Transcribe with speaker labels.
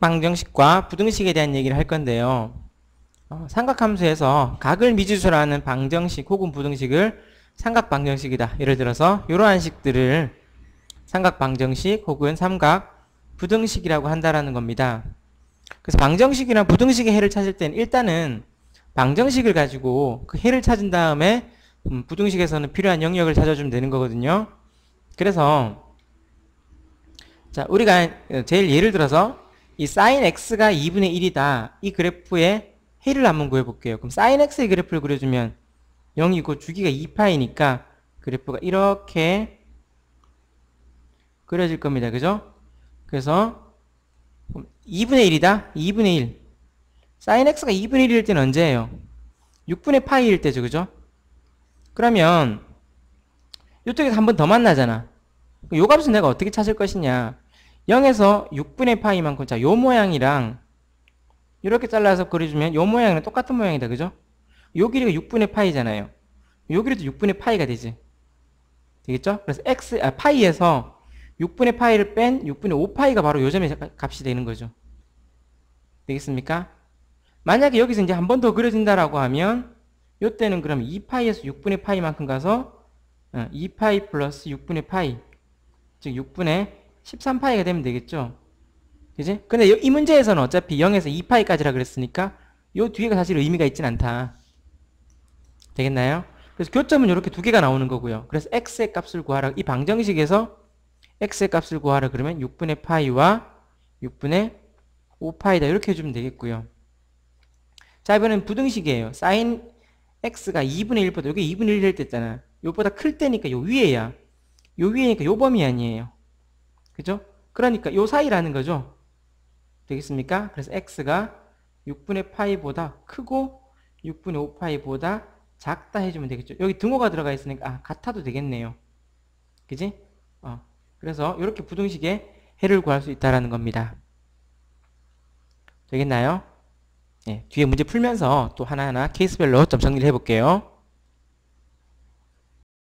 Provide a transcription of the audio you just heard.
Speaker 1: 삼각방정식과 부등식에 대한 얘기를 할 건데요. 어, 삼각함수에서 각을 미지수로 하는 방정식 혹은 부등식을 삼각방정식이다. 예를 들어서 이러한 식들을 삼각방정식 혹은 삼각 부등식이라고 한다라는 겁니다. 그래서 방정식이나 부등식의 해를 찾을 때는 일단은 방정식을 가지고 그 해를 찾은 다음에 음, 부등식에서는 필요한 영역을 찾아주면 되는 거거든요. 그래서 자 우리가 제일 예를 들어서 이 sin x가 2분의 1이다. 이 그래프의 해를 한번 구해볼게요. 그럼 sin x의 그래프를 그려주면 0이고 주기가 2파이니까 그래프가 이렇게 그려질 겁니다. 그죠? 그래서 2분의 1이다. 2분의 1. sin x가 2분의 1일 때는 언제예요? 6분의 파이일 때죠. 그죠? 그러면 이쪽에서 한 번 더 만나잖아. 요 값은 내가 어떻게 찾을 것이냐. 0에서 6분의 파이만큼 자, 요 모양이랑 이렇게 잘라서 그려주면 요 모양이랑 똑같은 모양이다. 그죠? 요 길이가 6분의 파이잖아요. 요 길이도 6분의 파이가 되지. 되겠죠? 그래서 x, 아, 파이에서 6분의 파이를 뺀 6분의 5파이가 바로 요 점의 값이 되는 거죠. 되겠습니까? 만약에 여기서 이제 한 번 더 그려진다라고 하면 요때는 그럼 2파이에서 6분의 파이만큼 가서 2파이 어, 플러스 6분의 파이 즉 6분의 13파이가 되면 되겠죠. 그지? 근데 이 문제에서는 어차피 0에서 2파이까지라 그랬으니까 요 뒤에가 사실 의미가 있진 않다. 되겠나요? 그래서 교점은 이렇게 두 개가 나오는 거고요. 그래서 x의 값을 구하라. 이 방정식에서 x의 값을 구하라 그러면 6분의 파이와 6분의 5파이다. 이렇게 해주면 되겠고요. 자, 이번엔 부등식이에요. sin x가 2분의 1보다 여기 2분의 1될 때잖아. 요보다 클 때니까 요 위에야. 요 위에니까 요 범위 아니에요. 그죠? 그러니까 요 사이라는 거죠. 되겠습니까? 그래서 x가 6분의 파이보다 크고 6분의 5파이보다 작다 해주면 되겠죠. 여기 등호가 들어가 있으니까 아, 같아도 되겠네요. 그지? 어. 그래서 이렇게 부등식의 해를 구할 수 있다라는 겁니다. 되겠나요? 예, 뒤에 문제 풀면서 또 하나하나 케이스별로 좀 정리를 해볼게요.